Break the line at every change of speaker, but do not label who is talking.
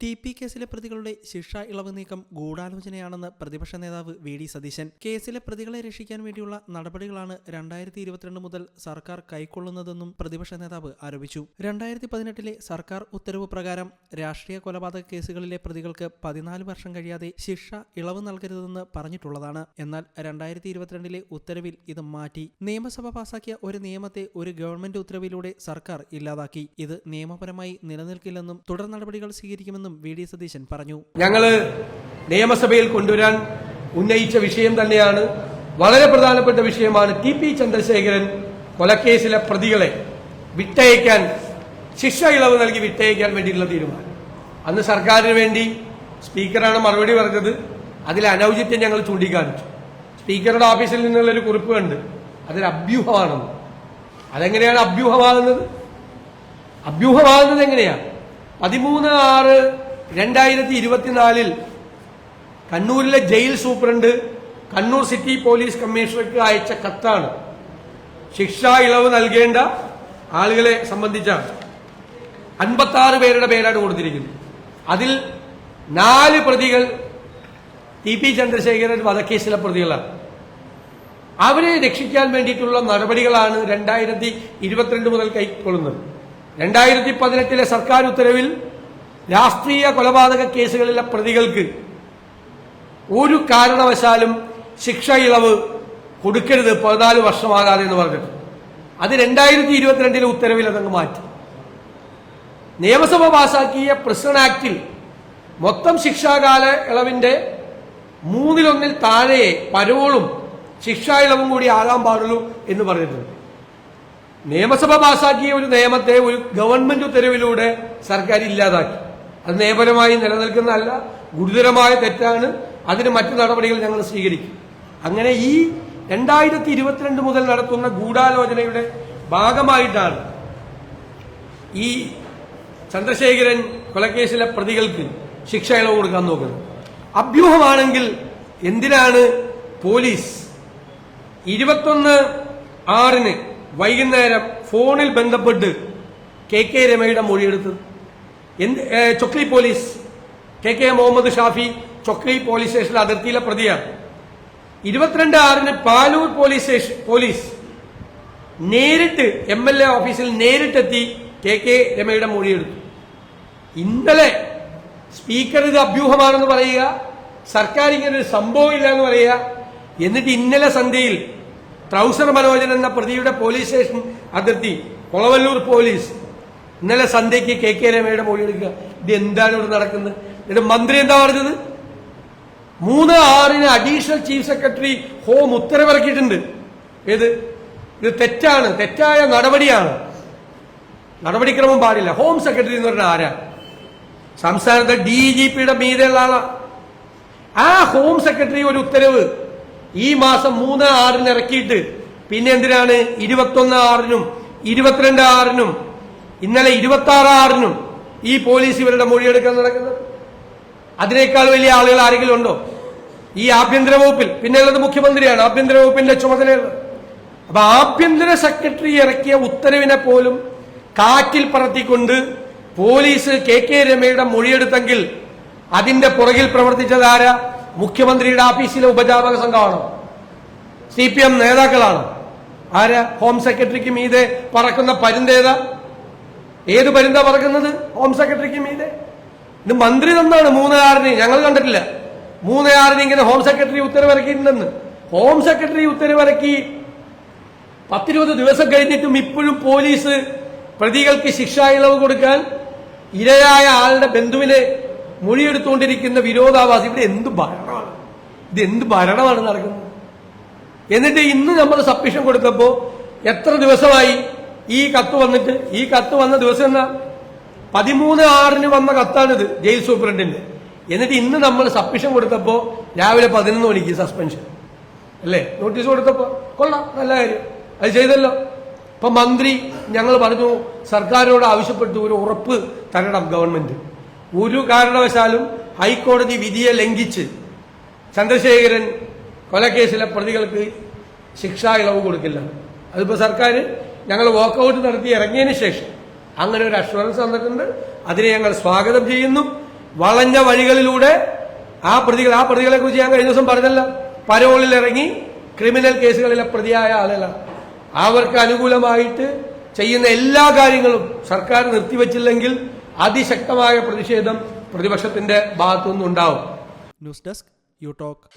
T P കേസിലെ പ്രതികളുടെ ശിക്ഷ ഇളവ് നീക്കം ഗൂഢാലോചനയാണെന്ന് പ്രതിപക്ഷ നേതാവ് വി ഡി സതീശൻ. കേസിലെ പ്രതികളെ രക്ഷിക്കാൻ വേണ്ടിയുള്ള നടപടികളാണ് രണ്ടായിരത്തി ഇരുപത്തിരണ്ട് മുതൽ സർക്കാർ കൈക്കൊള്ളുന്നതെന്നും പ്രതിപക്ഷ നേതാവ് ആരോപിച്ചു. രണ്ടായിരത്തി പതിനെട്ടിലെ സർക്കാർ ഉത്തരവ് പ്രകാരം രാഷ്ട്രീയ കൊലപാതക കേസുകളിലെ പ്രതികൾക്ക് പതിനാല് വർഷം കഴിയാതെ ശിക്ഷ ഇളവ് നൽകരുതെന്ന് പറഞ്ഞിട്ടുള്ളതാണ്. എന്നാൽ രണ്ടായിരത്തി ഇരുപത്തിരണ്ടിലെ ഉത്തരവിൽ ഇത് മാറ്റി. നിയമസഭ പാസാക്കിയ ഒരു നിയമത്തെ ഒരു ഗവൺമെന്റ് ഉത്തരവിലൂടെ സർക്കാർ ഇല്ലാതാക്കി. ഇത് നിയമപരമായി നിലനിൽക്കില്ലെന്നും തുടർ നടപടികൾ സ്വീകരിക്കുമെന്നും വി ഡി സതീശൻ പറഞ്ഞു.
ഞങ്ങൾ നിയമസഭയിൽ കൊണ്ടുവരാൻ ഉന്നയിച്ച വിഷയം തന്നെയാണ്. വളരെ പ്രധാനപ്പെട്ട വിഷയമാണ് ടി പി ചന്ദ്രശേഖരൻ കൊലക്കേസിലെ പ്രതികളെ വിട്ടയക്കാൻ ശിക്ഷ ഇളവ് നൽകി വിട്ടയക്കാൻ വേണ്ടിയിട്ടുള്ള തീരുമാനം. അന്ന് സർക്കാരിന് വേണ്ടി സ്പീക്കറാണ് മറുപടി പറഞ്ഞത്. അതിൽ അനൌചിത്യം ഞങ്ങൾ ചൂണ്ടിക്കാണിച്ചു. സ്പീക്കറുടെ ഓഫീസിൽ നിന്നുള്ള ഒരു കുറിപ്പ് കണ്ട് അതൊരു അഭ്യൂഹമാണെന്ന്. അതെങ്ങനെയാണ് അഭ്യൂഹമാകുന്നത്? അഭ്യൂഹമാകുന്നത് എങ്ങനെയാ പതിമൂന്ന് ആറ് രണ്ടായിരത്തി ഇരുപത്തിനാലിൽ കണ്ണൂരിലെ jail superintendent Kannur city police കമ്മീഷണർക്ക് അയച്ച കത്താണ്. ശിക്ഷാ ഇളവ് നൽകേണ്ട ആളുകളെ സംബന്ധിച്ചാണ്. അൻപത്തി ആറ് പേരുടെ പേരാണ് കൊടുത്തിരിക്കുന്നത്. അതിൽ നാല് പ്രതികൾ ടി പി ചന്ദ്രശേഖരൻ വധക്കേസിലെ പ്രതികളാണ്. അവരെ രക്ഷിക്കാൻ വേണ്ടിയിട്ടുള്ള നടപടികളാണ് രണ്ടായിരത്തി ഇരുപത്തിരണ്ട് മുതൽ കൈക്കൊള്ളുന്നത്. രണ്ടായിരത്തി പതിനെട്ടിലെ സർക്കാർ ഉത്തരവിൽ രാഷ്ട്രീയ കൊലപാതക കേസുകളിലെ പ്രതികൾക്ക് ഒരു കാരണവശാലും ശിക്ഷ ഇളവ് കൊടുക്കരുത് പതിനാല് വർഷമാകാതെ എന്ന് പറഞ്ഞിട്ട്. അത് രണ്ടായിരത്തി ഇരുപത്തിരണ്ടിലെ ഉത്തരവിൽ അതങ്ങ് മാറ്റി. നിയമസഭ പാസാക്കിയ പ്രിസൺ ആക്ടിൽ മൊത്തം ശിക്ഷാകാല ഇളവിന്റെ മൂന്നിലൊന്നിൽ താഴെ പരോളും ശിക്ഷാ ഇളവും കൂടി ആകാൻ പാടുള്ളൂ എന്ന് പറഞ്ഞിട്ടുണ്ട്. നിയമസഭ പാസാക്കിയ ഒരു നിയമത്തെ ഒരു ഗവൺമെന്റ് ഉത്തരവിലൂടെ സർക്കാർ ഇല്ലാതാക്കി. അത് നിയമപരമായി നിലനിൽക്കുന്നതല്ല ഗുരുതരമായ തെറ്റാണ്. അതിന് മറ്റു നടപടികൾ ഞങ്ങൾ സ്വീകരിക്കും. അങ്ങനെ ഈ രണ്ടായിരത്തി ഇരുപത്തിരണ്ട് മുതൽ നടത്തുന്ന ഗൂഢാലോചനയുടെ ഭാഗമായിട്ടാണ് ഈ ചന്ദ്രശേഖരൻ കൊലക്കേസിലെ പ്രതികൾക്ക് ശിക്ഷ ഇളവ് കൊടുക്കാൻ നോക്കുന്നത്. അഭ്യൂഹമാണെങ്കിൽ എന്തിനാണ് പോലീസ് ഇരുപത്തൊന്ന് ആറിന് വൈകുന്നേരം ഫോണിൽ ബന്ധപ്പെട്ട് കെ കെ രമയുടെ മൊഴിയെടുത്തത് എന്ത് Chokli police. K K Muhammad Shafi Chokli police സ്റ്റേഷനിലെ അതിർത്തിയിലെ പ്രതിയാണ്. ഇരുപത്തിരണ്ട് ആറിന് പാലൂർ പോലീസ് സ്റ്റേഷൻ പോലീസ് നേരിട്ട് എം എൽ എ ഓഫീസിൽ നേരിട്ടെത്തി കെ കെ രമയുടെ മൊഴിയെടുത്തു ഇന്നലെ സ്പീക്കർ ഇത് അഭ്യൂഹമാണെന്ന് പറയുക സർക്കാർ ഇങ്ങനെ ഒരു സംഭവം ഇല്ല എന്ന് പറയുക എന്നിട്ട് ഇന്നലെ സന്ധ്യയിൽ ട്രൗസർ മനോജൻ എന്ന പ്രതിയുടെ പോലീസ് സ്റ്റേഷൻ അതിർത്തി കൊളവല്ലൂർ പോലീസ്. ഇന്നലെ സന്ധ്യയ്ക്ക് കെ കെ രമയുടെ മൊഴിയെടുക്കുക ഇത് എന്താണ് ഇവിടെ നടക്കുന്നത്? എന്നിട്ട് മന്ത്രി എന്താ പറഞ്ഞത്? മൂന്ന് ആറിന് അഡീഷണൽ ചീഫ് സെക്രട്ടറി ഹോം ഉത്തരവിറക്കിയിട്ടുണ്ട്. ഏത്? ഇത് തെറ്റാണ്. തെറ്റായ നടപടിയാണ്. നടപടിക്രമം പാടില്ല. ഹോം സെക്രട്ടറി എന്ന് പറഞ്ഞാൽ ആരാ? സംസ്ഥാനത്തെ ഡി ജി പിയുടെ മീതെയുള്ള ആളാ. ആ ഹോം സെക്രട്ടറി ഒരു ഉത്തരവ്. ഈ മാസം മൂന്ന് ആറിന് ഇറക്കിയിട്ട് പിന്നെ എന്തിനാണ് ഇരുപത്തൊന്ന് ആറിനും ഇരുപത്തിരണ്ട് ആറിനും ഇന്നലെ ഇരുപത്തി ആറ് ആറിനും ഈ പോലീസ് ഇവരുടെ മൊഴിയെടുക്കാൻ നടക്കുന്നത്? അതിനേക്കാൾ വലിയ ആളുകൾ ആരെങ്കിലും ഉണ്ടോ? ഈ ആഭ്യന്തര വകുപ്പിൽ. പിന്നെ ഉള്ളത് മുഖ്യമന്ത്രിയാണ്. ആഭ്യന്തര വകുപ്പിന്റെ ചുമതലയുള്ളത്. അപ്പൊ ആഭ്യന്തര സെക്രട്ടറി ഇറക്കിയ ഉത്തരവിനെ പോലും കാറ്റിൽ പറത്തിക്കൊണ്ട് പോലീസ് കെ കെ രമയുടെ മൊഴിയെടുത്തെങ്കിൽ അതിന്റെ പുറകിൽ പ്രവർത്തിച്ചത് ആരാ? മുഖ്യമന്ത്രിയുടെ ഓഫീസിലെ ഉപജാപക സംഘമാണോ? സി പി എം നേതാക്കളാണ്? ആര്? ഹോം സെക്രട്ടറിക്ക് മീതെ പറക്കുന്ന പരിന്തേതാ ഏത്? പരിന്ത പറക്കുന്നത്? ഹോം സെക്രട്ടറിക്ക് മീതെ. ഇത് മന്ത്രി തന്നാണ് മൂന്നാറിന്. ഞങ്ങൾ കണ്ടിട്ടില്ല. മൂന്നാറിന് ഇങ്ങനെ ഹോം സെക്രട്ടറി ഉത്തരവിറക്കിയിട്ടുണ്ടെന്ന്. ഹോം സെക്രട്ടറി ഉത്തരവിറക്കി പത്തിരുപത് ദിവസം കഴിഞ്ഞിട്ടും ഇപ്പോഴും പോലീസ് പ്രതികൾക്ക് ശിക്ഷാ ഇളവ് കൊടുക്കാൻ ഇരയായ ആളുടെ ബന്ധുവിനെ മൊഴിയെടുത്തുകൊണ്ടിരിക്കുന്ന വിരോധാവാസി ഇവിടെ എന്ത് ഭരണമാണ് ഇത് എന്ത് ഭരണമാണ് നടക്കുന്നത്? എന്നിട്ട് ഇന്ന് നമ്മൾ സബ്മിഷൻ കൊടുത്തപ്പോ എത്ര ദിവസമായി ഈ കത്ത് വന്നിട്ട്? ഈ കത്ത് വന്ന ദിവസം എന്നാ? പതിമൂന്ന് ആറിന് വന്ന കത്താണിത് ജയിൽ സൂപ്രണ്ടിന്റെ. എന്നിട്ട് ഇന്ന് നമ്മൾ സബ്മിഷൻ കൊടുത്തപ്പോ രാവിലെ പതിനൊന്ന് മണിക്ക് സസ്പെൻഷൻ. അല്ലേ? നോട്ടീസ് കൊടുത്തപ്പോ കൊള്ളാം നല്ല കാര്യം. അത് ചെയ്തല്ലോ. ഇപ്പൊ മന്ത്രി ഞങ്ങൾ പറഞ്ഞു സർക്കാരിനോട് ആവശ്യപ്പെട്ടു ഒരു ഉറപ്പ് തരണം ഗവൺമെന്റ്. ഒരു കാരണവശാലും ഹൈക്കോടതി വിധിയെ ലംഘിച്ച് ചന്ദ്രശേഖരൻ കൊലക്കേസിലെ പ്രതികൾക്ക് ശിക്ഷാ ഇളവ് കൊടുക്കില്ല. അതിപ്പോ സർക്കാർ ഞങ്ങൾ വാക്കൗട്ട് നടത്തി ഇറങ്ങിയതിന് ശേഷം അങ്ങനെ ഒരു അഷുറൻസ് തന്നിട്ടുണ്ട് അതിനെ ഞങ്ങൾ സ്വാഗതം ചെയ്യുന്നു. വളഞ്ഞ വഴികളിലൂടെ ആ പ്രതികൾ ആ പ്രതികളെ കുറിച്ച് ഞാൻ കഴിഞ്ഞ ദിവസം പറഞ്ഞല്ല. പരോളിൽ ഇറങ്ങി ക്രിമിനൽ കേസുകളിലെ പ്രതിയായ ആളല്ല അവർക്ക് അനുകൂലമായിട്ട് ചെയ്യുന്ന എല്ലാ കാര്യങ്ങളും സർക്കാർ നിർത്തിവച്ചില്ലെങ്കിൽ അതിശക്തമായ പ്രതിഷേധം പ്രതിപക്ഷത്തിന്റെ ഭാഗത്തുനിന്നുണ്ടാവും.
News desk you talk.